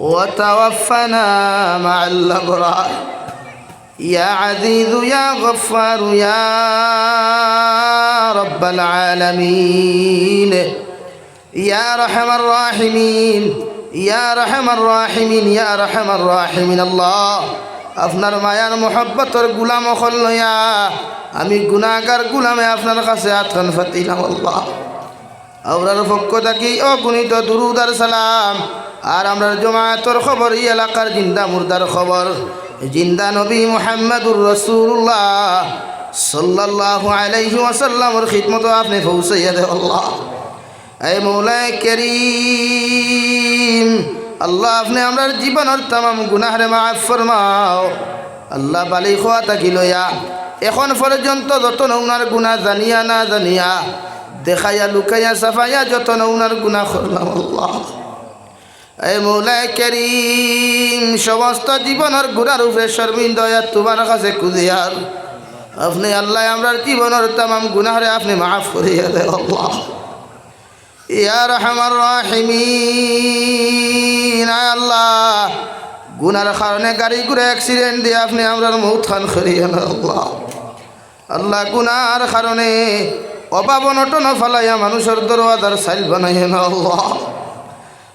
وتوفنا مع الأبرار يا عزيز يا غفار يا رب العالمين يا رحم الراحمين يا رحم الراحمين يا رحم الراحمين الله আপনার মায়ার মোহব্বতর গুলাম হল লইয়া আমি গুণাগার গুলামে আপনার কাছে আতখান ফাতিলাম আল্লাহ আমরার পক্ষ থাকি অগুণিত দুরুদার সালাম আর আমরা জমায়েতর খবর, এই এলাকার জিন্দা মুর্দার খবর। জিন্দা নবী মোহাম্মদুর রসুল্লাহ সাল্লাল্লাহু আলাইহি ওয়াসাল্লামর খিদমত আপনি পৌঁছাইয়া দে আল্লাহ। এই মৌলাই করিম, আল্লাহ আপনি আমরা জীবনের তাম গুনাহরে মাফ ফরমাও। আল্লাহ বালি খোয়া থাকি লইয়া এখন পর্যন্ত যত নৌনার গুণা জানিয়া না জানিয়া দেখাইয়া লুকাইয়া সাফাইয়া যত নৌনার গুণা করলাম আল্লাহ। এই মৌলাই করিম, সমস্ত জীবনের গুণার উপরে শর্মিন্দয়া তোমার কাছে কুদিয়ার আপনি আল্লাহ, আমরার জীবনের তাম গুনাহরে আপনি মাফ করিয়া দে আল্লাহ। ইয়া রহমার রাহিমিন আল্লাহ। গুনার কারণে গাড়ি ঘুরে অ্যাক্সিডেন্ট দিয়ে আপনি আমরার মৌত খান করিয়া আল্লাহ। আল্লাহ, গুনার কারণে অভাব নটন ফালাইয়া মানুষের দরওয়াজার সাইল বানাইয়া আল্লাহ।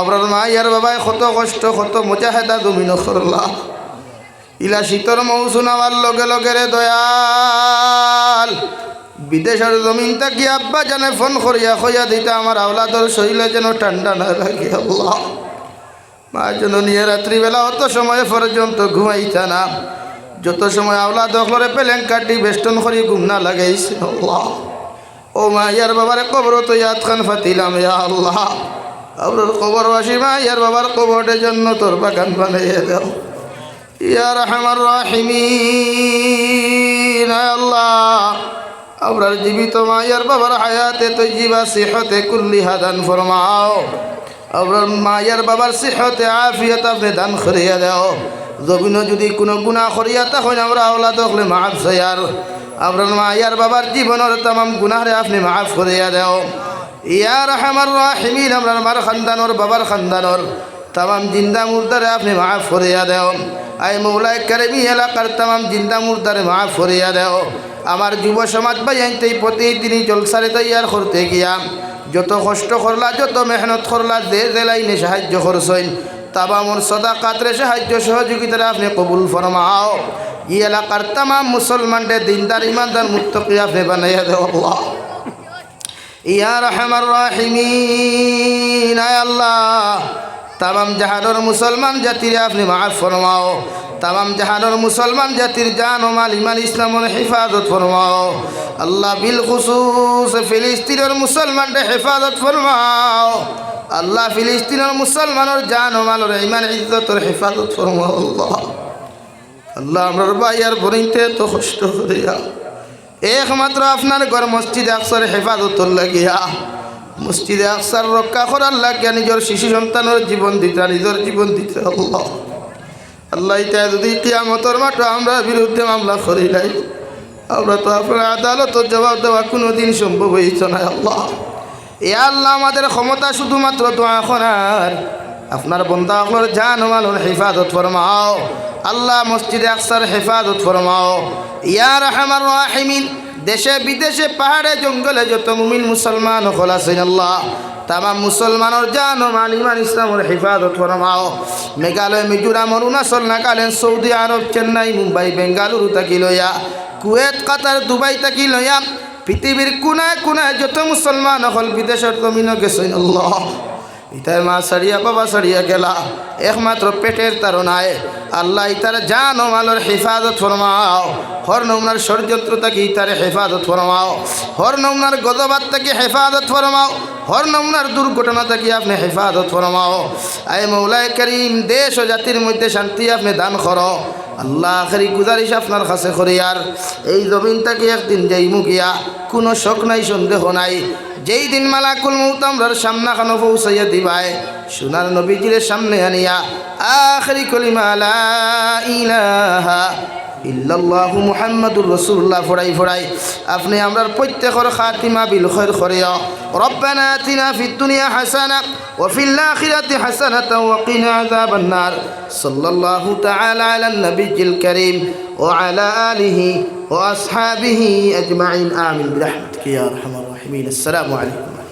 আপনার মা, ইয়ার বাবায় কত কষ্ট কত মুজাহেদা তুমি নকরলা ইলা শীতর মৌসুম আমার লগে লগে রে দয়াল। বিদেশের জমিন থাকি আব্বা জানে ফোন করিয়া খইয়া দিতে আমার আওলাদর শরীরে যেন ঠান্ডা না লাগে আল্লাহ। মা যেন নিয়ে রাত্রিবেলা অত সময় পর্যন্ত ঘুমাইতা না। যত সময় আওলা দখলরে পেলেন কাটি বেষ্টন করি ঘুম না লাগাইছে আল্লাহ। ও মা, ইয়ার বাবারে কবর তো ইয়াদ খান ফাতিলাম ইয়া আল্লাহ। আপনার কবরবাসী মা ইয়ার বাবার কবরের জন্য তোর বাগান বানাইয়ে দাও। ইয়া রহমার রাহিমিন আল্লাহ। জীবিত মা ইয়ার বাবার হায়াতে তো জীবা সিহতে কুল্লি হাদান ফরমাও। আপনার মায়ের বাবার সিহতে আফিয়ত আপনি দান করিয়া দাও। জমিনও যদি কোনো গুণা করিয়া তখন আমরা আওলা দখলে মাফ সয়ার আপনার মায়ের বাবার জীবনের তাম গুনাহরে আপনি মাফ করিয়া দাও। ইয়া রহমার রাহিমিন আপনার মার খানদানোর বাবার খানদানোর। তাম জিন্দা মুর্দারে আপনি মাফ করিয়া দেও। আই মৌলায় কারেমি এলাকার তাম জিন্দা মুর্দারে মাফ করিয়া দেও। আমার যুব সমাজ ভাই আনতে প্রতিদিনই জলসারে তৈয়ার করতে গিয়া, যত কষ্ট করলা, যত মেহনত করলা, যে যে লাইনে সাহায্য করছেন তাবামর সদা কাতরে সাহায্য সহযোগিতারে আপনি কবুল ফরমাও। ই এলাকার তাম মুসলমানদের দিনদার, ইমানদার মুক্তকে আপনি বানাইয়া দেও আল্লাহ ইয়া রহমার রাহিমিন আল্লাহ। তামাম জাহানোর মুসলমান জাতির আপনি মাফ ফরমাও। তামাম জাহানোর মুসলমান জাতির জান ও মাল ইমান ইসলামের হেফাজত ফরমাও। আল্লাহ বিল খুসুস, ফিলিস্তিনের মুসলমানদের হেফাজত ফরমাও। আল্লাহ ফিলিস্তিনের মুসলমানের জান ও মালের ইমান ইজ্জতের হেফাজত ফরমাও। আল্লাহ আল্লাহ, আমরার ভাইয়ার বনিতে তো কষ্ট করিয়া। একমাত্র আপনার ঘর মসজিদ আকসর হেফাজত লাগিয়া। মসজিদে আকসার রক্ষা করার লাগিয়া নিজের শিশু সন্তানের জীবন দিতে, নিজের জীবন দিতে আল্লাহ। আল্লাহ ইটা যদি কিয়ামতর মাঠে আমরা বিরুদ্ধে মামলা করি নাই, আমরা তো আপনার আদালত জবাব দেওয়া কোনো দিন সম্ভব হয়েছে না আল্লাহ। এ আল্লাহ আমাদের ক্ষমতা শুধুমাত্র দোয়া করার। আপনার বন্দা আপনার জান হেফাজত ফরমাও। আল্লাহ মসজিদে আকসার হেফাজত ফরমাও। ইয়া রহমান রাহিমিন, দেশে বিদেশে পাহাড়ে জঙ্গলে যত মুমিন মুসলমান হল আছেন আল্লাহ, তামাম মুসলমানের জান ও মালিমান ইসলামের হেফাজত ফরমাও। মেঘালয়, মিজোরাম, অরুণাচল, নাগাল্যান্ড, সৌদি আরব, চেন্নাই, মুম্বাই, বেঙ্গালুরু থাকি লইয়া, কুয়েত, কাতার, দুবাই থাকি লইয়া, পৃথিবীর কোনায় কোনায় যত মুসলমান হল বিদেশের জমিন গেছেন আল্লাহ। ইতার মা সারিয়া, বাবা সারিয়া গেলা। একমাত্র পেটের তারণায়। আল্লাহ ইতার জান মালের হেফাজত ফরমাও। হর নমনার ষড়যন্ত্র তাকে ইতারে হেফাজত ফরমাও। হর নমনার গদবাদ তাকে হেফাজত ফরমাও। হর নমনার দুর্ঘটনা তাকে আপনি হেফাজত ফরমাও। আয় মৌলায় করিম, দেশ ও জাতির মধ্যে শান্তি আপনি দান করো। আল্লাহ আখেরি গুজারিশ আপনার কাছে করিয়ার এই জমিনটাকে একদিন যাইমু গিয়া। কোনো শোক নাই, সন্দেহ নাই। যেই দিন মালাকুল মৌত আমরার সামনা খানো পৌঁছাইয়া দিবায়, সোনার নবীজির সামনে আনিয়া, আখরি কলিমা লা ইলাহা ইল্লাল্লাহু মুহাম্মাদুর রাসূলুল্লাহ ফড়াই ফড়াই, আপনি আমরার প্রত্যেকর খাতিমা বিল খৈর করিয়া রব্বানা আতিনা ফিদ দুনিয়া হাসানা ওয়া ফিল আখিরাতি হাসানাতাও ওয়া কিনা আযাবান নার। সাল্লাল্লাহু তাআলা আলান নবিয়্যিল কারীম ওয়া আলা আলিহি ওয়া আসহাবিহি আজমাইন। আমিন। বিরহমাতিকা ইয়া আরহামার المسلمين. السلام عليكم.